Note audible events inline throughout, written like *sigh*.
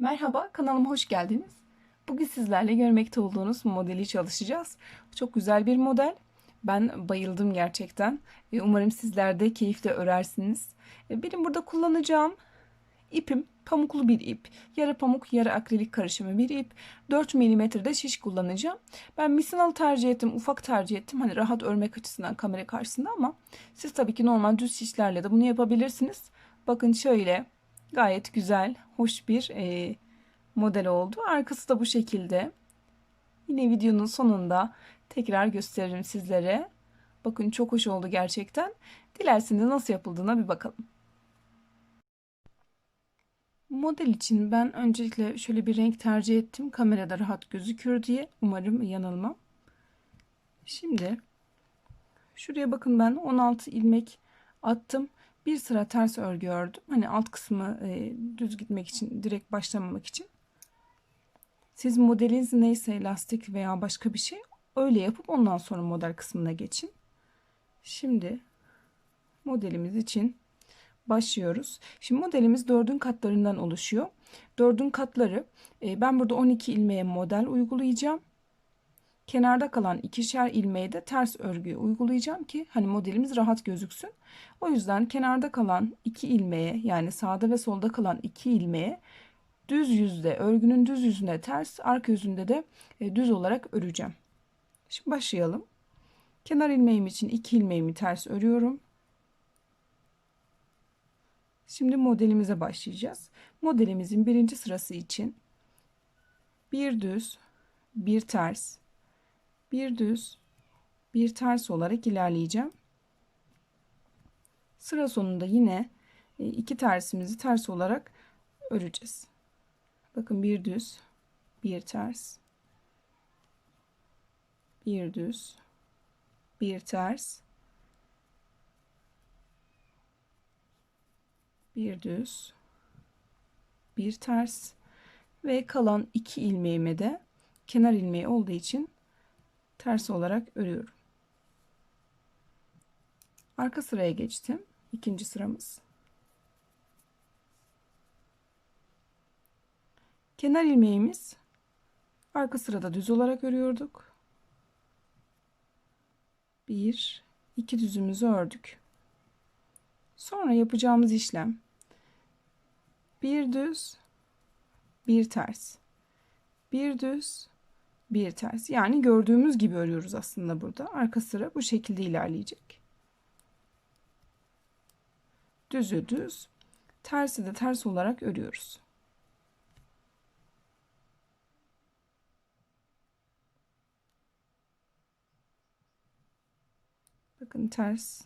Merhaba, kanalıma hoş geldiniz. Bugün sizlerle görmekte olduğunuz modeli çalışacağız. Çok güzel bir model. Ben bayıldım gerçekten. E, Umarım sizler de keyifle örersiniz. E, Benim burada kullanacağım ipim pamuklu bir ip. Yarı pamuk, yarı akrilik karışımı bir ip. 4 milimetrede şiş kullanacağım. Ben misinalı tercih ettim, ufak tercih ettim. Hani rahat örmek açısından kamera karşısında ama siz tabii ki normal düz şişlerle de bunu yapabilirsiniz. Bakın şöyle gayet güzel, hoş bir e, model oldu. Arkası da bu şekilde. Yine videonun sonunda tekrar gösteririm sizlere. Bakın çok hoş oldu gerçekten. Dilerseniz nasıl yapıldığına bir bakalım. Model için ben öncelikle şöyle bir renk tercih ettim. Kamerada rahat gözükür diye. Umarım yanılmam. Şimdi şuraya bakın ben 16 ilmek attım. Bir sıra ters örgü ördüm. Hani alt kısmı e, düz gitmek için, direkt başlamamak için. Siz modeliniz neyse lastik veya başka bir şey öyle yapıp ondan sonra model kısmına geçin. Şimdi modelimiz için başlıyoruz. Şimdi modelimiz dördün katlarından oluşuyor. Dördün katları e, ben burada 12 ilmeğe model uygulayacağım. Kenarda kalan ikişer ilmeğe de ters örgü uygulayacağım ki hani modelimiz rahat gözüksün. O yüzden kenarda kalan iki ilmeğe yani sağda ve solda kalan iki ilmeğe düz yüzde örgünün düz yüzüne ters arka yüzünde de e, düz olarak öreceğim. Şimdi başlayalım. Kenar ilmeğim için iki ilmeğimi ters örüyorum. Şimdi modelimize başlayacağız. Modelimizin birinci sırası için bir düz, bir ters, bir düz, bir ters olarak ilerleyeceğim. Sıra sonunda yine e, iki tersimizi ters olarak öreceğiz. Bakın bir düz, bir ters, bir düz, bir ters, bir düz, bir ters ve kalan iki ilmeğime de kenar ilmeği olduğu için ters olarak örüyorum. Arka sıraya geçtim. İkinci sıramız. Kenar ilmeğimiz arka sırada düz olarak örüyorduk. Bir, iki düzümüzü ördük. Sonra yapacağımız işlem bir düz, bir ters. Bir düz, bir ters. Yani gördüğümüz gibi örüyoruz aslında burada. Arka sıra bu şekilde ilerleyecek. Düzü düz, tersi de ters olarak örüyoruz. Bakın ters.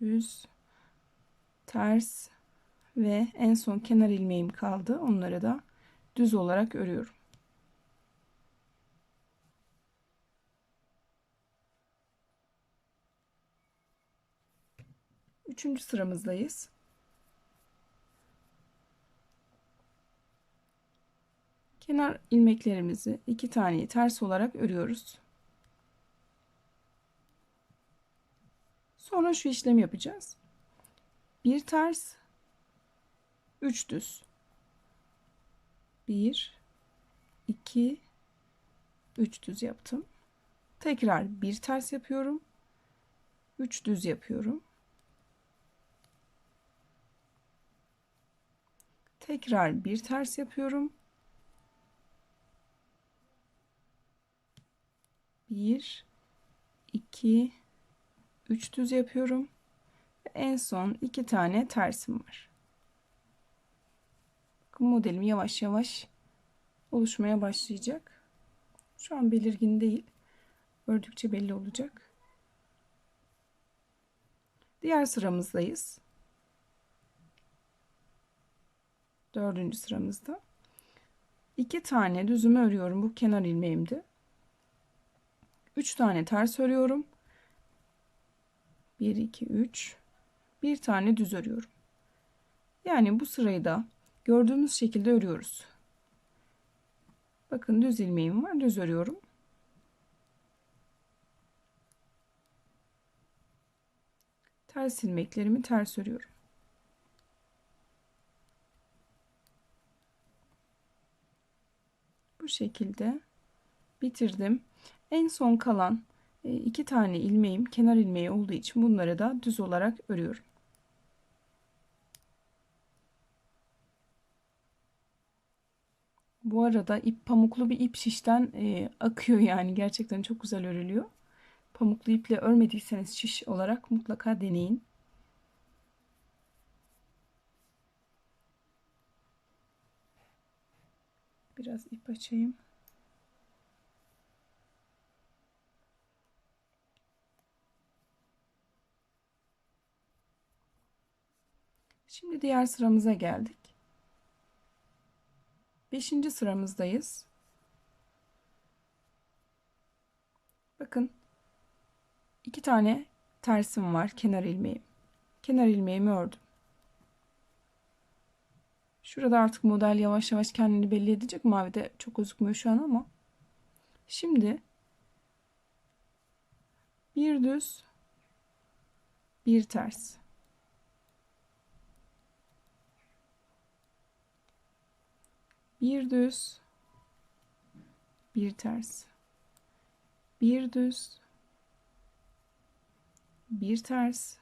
Düz. Ters. Ve en son kenar ilmeğim kaldı. Onları da düz olarak örüyorum. Üçüncü sıramızdayız. Kenar ilmeklerimizi iki taneyi ters olarak örüyoruz. Sonra şu işlemi yapacağız. Bir ters, üç düz. Bir, iki, üç düz yaptım. Tekrar bir ters yapıyorum. Üç düz yapıyorum. Tekrar bir ters yapıyorum. Bir, iki, üç düz yapıyorum. Ve en son iki tane tersim var. Modelim yavaş yavaş oluşmaya başlayacak. Şu an belirgin değil. Ördükçe belli olacak. Diğer sıramızdayız. Dördüncü sıramızda. iki tane düzümü örüyorum. Bu kenar ilmeğimdi. 3 tane ters örüyorum. 1 2 3 bir tane düz örüyorum. Yani bu sırayı da gördüğümüz şekilde örüyoruz. Bakın düz ilmeğim var. Düz örüyorum. Ters ilmeklerimi ters örüyorum. Bu şekilde bitirdim. En son kalan e, iki tane ilmeğim kenar ilmeği olduğu için bunları da düz olarak örüyorum. Bu arada ip pamuklu bir ip şişten e, akıyor yani gerçekten çok güzel örülüyor. Pamuklu iple örmediyseniz şiş olarak mutlaka deneyin. Biraz ip açayım. Şimdi diğer sıramıza geldik. Beşinci sıramızdayız. Bakın iki tane tersim var kenar ilmeğim. Kenar ilmeğimi ördüm. Şurada artık model yavaş yavaş kendini belli edecek. Mavide çok gözükmüyor şu an ama. Şimdi bir düz bir ters. Bir düz bir ters. Bir düz bir ters.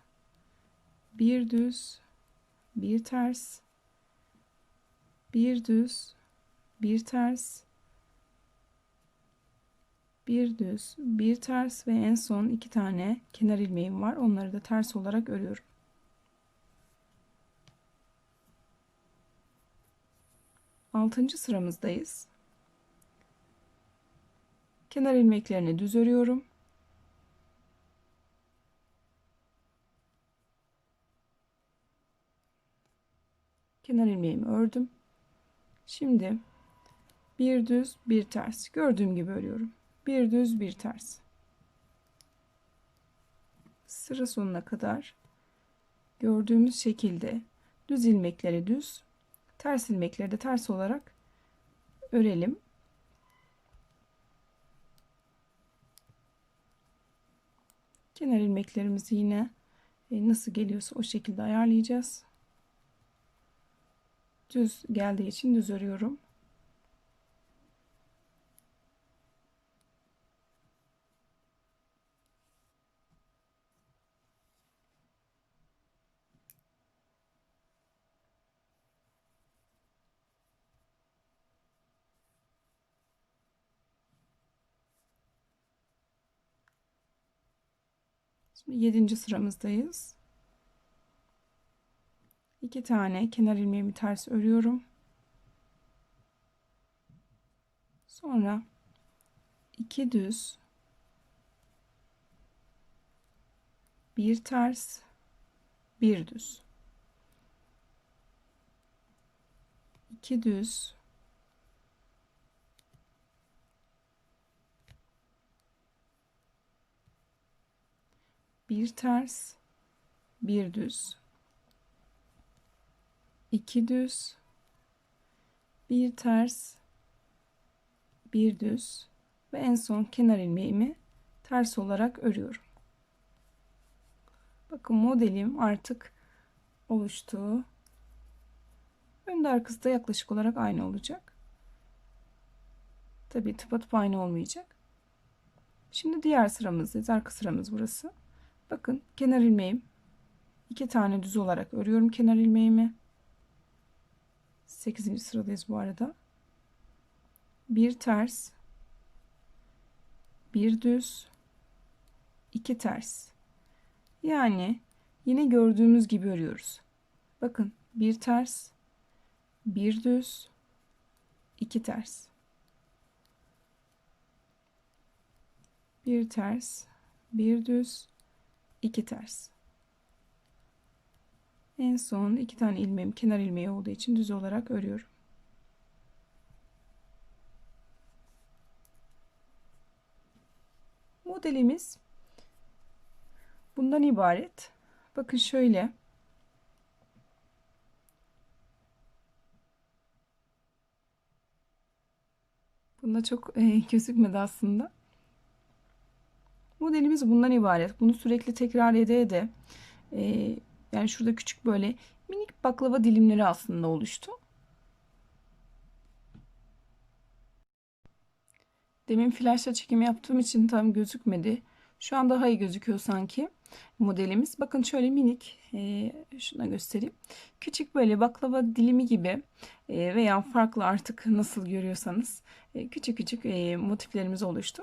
Bir düz bir ters bir düz, bir ters, bir düz, bir ters ve en son iki tane kenar ilmeğim var. Onları da ters olarak örüyorum. Altıncı sıramızdayız. Kenar ilmeklerini düz örüyorum. Kenar ilmeğimi ördüm. Şimdi bir düz bir ters gördüğüm gibi örüyorum. Bir düz bir ters. Sıra sonuna kadar gördüğümüz şekilde düz ilmekleri düz, ters ilmekleri de ters olarak örelim. Kenar ilmeklerimizi yine e, nasıl geliyorsa o şekilde ayarlayacağız düz geldiği için düz örüyorum. 7. sıramızdayız. 2 tane kenar ilmeğimi ters örüyorum. Sonra 2 düz bir ters bir düz 2 düz bir ters bir düz 2 düz, bir ters, bir düz ve en son kenar ilmeğimi ters olarak örüyorum. Bakın modelim artık oluştu. Önde arkası da yaklaşık olarak aynı olacak. Tabii tıpatıp aynı olmayacak. Şimdi diğer sıramızdayız. Arka sıramız burası. Bakın kenar ilmeğim iki tane düz olarak örüyorum kenar ilmeğimi. 8. sıradayız bu arada. Bir ters, bir düz, iki ters. Yani yine gördüğümüz gibi örüyoruz. Bakın bir ters, bir düz, iki ters. Bir ters, bir düz, iki ters. En son iki tane ilmeğim kenar ilmeği olduğu için düz olarak örüyorum. Modelimiz bundan ibaret. Bakın şöyle. Bunda çok e, gözükmedi aslında. Modelimiz bundan ibaret. Bunu sürekli tekrar ede ede e, yani şurada küçük böyle minik baklava dilimleri aslında oluştu. Demin flaşla çekim yaptığım için tam gözükmedi. Şu an daha iyi gözüküyor sanki modelimiz. Bakın şöyle minik e, şuna göstereyim. Küçük böyle baklava dilimi gibi e, veya farklı artık nasıl görüyorsanız e, küçük küçük e, motiflerimiz oluştu.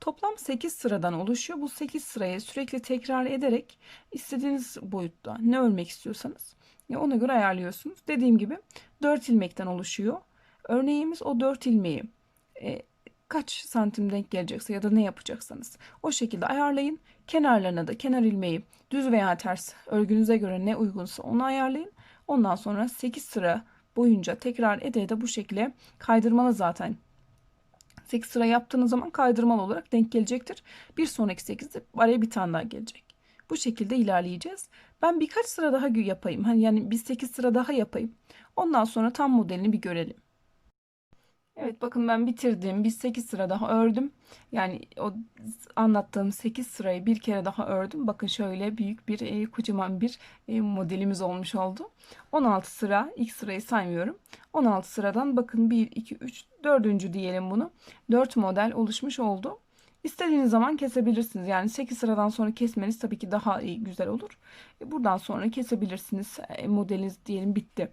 Toplam 8 sıradan oluşuyor. Bu 8 sırayı sürekli tekrar ederek istediğiniz boyutta ne örmek istiyorsanız e, ona göre ayarlıyorsunuz. Dediğim gibi 4 ilmekten oluşuyor. Örneğimiz o 4 ilmeği e, kaç santim denk gelecekse ya da ne yapacaksanız o şekilde ayarlayın. Kenarlarına da kenar ilmeği düz veya ters örgünüze göre ne uygunsa onu ayarlayın. Ondan sonra 8 sıra boyunca tekrar ede ede bu şekilde kaydırmalı zaten 8 sıra yaptığınız zaman kaydırmalı olarak denk gelecektir. Bir sonraki 8'de araya bir tane daha gelecek. Bu şekilde ilerleyeceğiz. Ben birkaç sıra daha yapayım. Hani yani bir 8 sıra daha yapayım. Ondan sonra tam modelini bir görelim. Evet bakın ben bitirdim. Bir 8 sıra daha ördüm. Yani o anlattığım 8 sırayı bir kere daha ördüm. Bakın şöyle büyük bir e, kocaman bir e, modelimiz olmuş oldu. 16 sıra ilk sırayı saymıyorum. 16 sıradan bakın 1, 2, 3, 4. diyelim bunu. 4 model oluşmuş oldu. İstediğiniz zaman kesebilirsiniz. Yani 8 sıradan sonra kesmeniz tabii ki daha iyi, güzel olur. E, buradan sonra kesebilirsiniz. E, modeliniz diyelim bitti.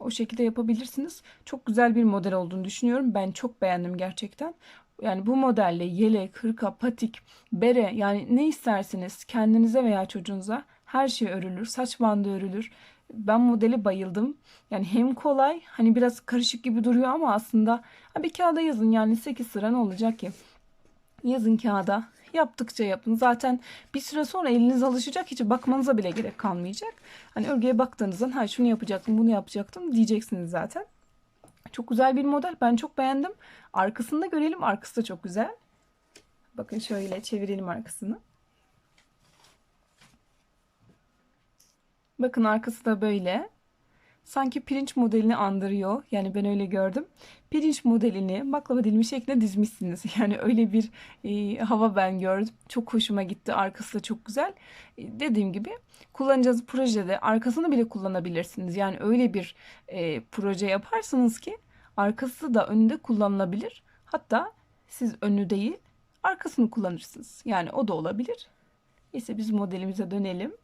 O şekilde yapabilirsiniz. Çok güzel bir model olduğunu düşünüyorum. Ben çok beğendim gerçekten. Yani bu modelle yelek, hırka, patik, bere yani ne isterseniz kendinize veya çocuğunuza her şey örülür. Saç bandı örülür. Ben modeli bayıldım. Yani hem kolay hani biraz karışık gibi duruyor ama aslında bir kağıda yazın yani 8 sıra ne olacak ki? Yazın kağıda. Yaptıkça yapın. Zaten bir süre sonra eliniz alışacak. Hiç bakmanıza bile gerek kalmayacak. Hani örgüye baktığınızda ha şunu yapacaktım, bunu yapacaktım diyeceksiniz zaten. Çok güzel bir model. Ben çok beğendim. Arkasını da görelim. Arkası da çok güzel. Bakın şöyle çevirelim arkasını. Bakın arkası da böyle sanki pirinç modelini andırıyor. Yani ben öyle gördüm. Pirinç modelini baklava dilimi şeklinde dizmişsiniz. *laughs* Yani öyle bir e, hava ben gördüm. Çok hoşuma gitti. Arkası da çok güzel. E, dediğim gibi kullanacağınız projede arkasını bile kullanabilirsiniz. Yani öyle bir e, proje yaparsınız ki arkası da önünde kullanılabilir. Hatta siz önü değil arkasını kullanırsınız. Yani o da olabilir. Neyse biz modelimize dönelim.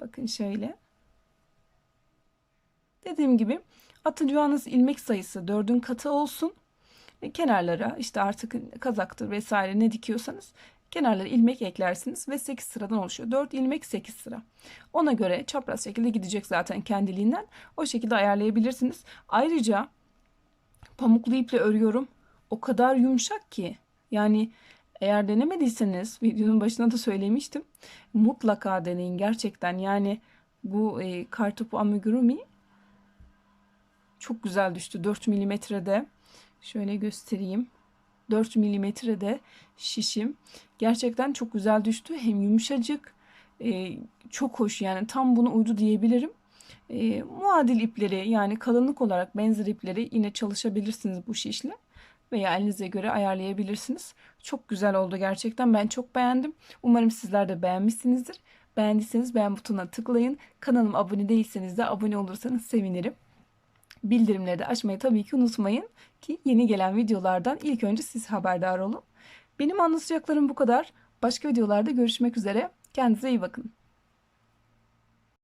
Bakın şöyle. Dediğim gibi atacağınız ilmek sayısı dördün katı olsun. E, kenarlara işte artık kazaktır vesaire ne dikiyorsanız kenarlara ilmek eklersiniz ve 8 sıradan oluşuyor. 4 ilmek 8 sıra. Ona göre çapraz şekilde gidecek zaten kendiliğinden. O şekilde ayarlayabilirsiniz. Ayrıca pamuklu iple örüyorum. O kadar yumuşak ki yani eğer denemediyseniz videonun başında da söylemiştim. Mutlaka deneyin gerçekten. Yani bu e, kartopu amigurumi çok güzel düştü. 4 milimetrede. Şöyle göstereyim. 4 milimetrede şişim. Gerçekten çok güzel düştü. Hem yumuşacık. E, çok hoş yani tam bunu uydu diyebilirim. E, muadil ipleri yani kalınlık olarak benzer ipleri yine çalışabilirsiniz bu şişle. Veya elinize göre ayarlayabilirsiniz. Çok güzel oldu gerçekten. Ben çok beğendim. Umarım sizler de beğenmişsinizdir. Beğendiyseniz beğen butonuna tıklayın. Kanalıma abone değilseniz de abone olursanız sevinirim bildirimleri de açmayı tabii ki unutmayın ki yeni gelen videolardan ilk önce siz haberdar olun. Benim anlatacaklarım bu kadar. Başka videolarda görüşmek üzere. Kendinize iyi bakın.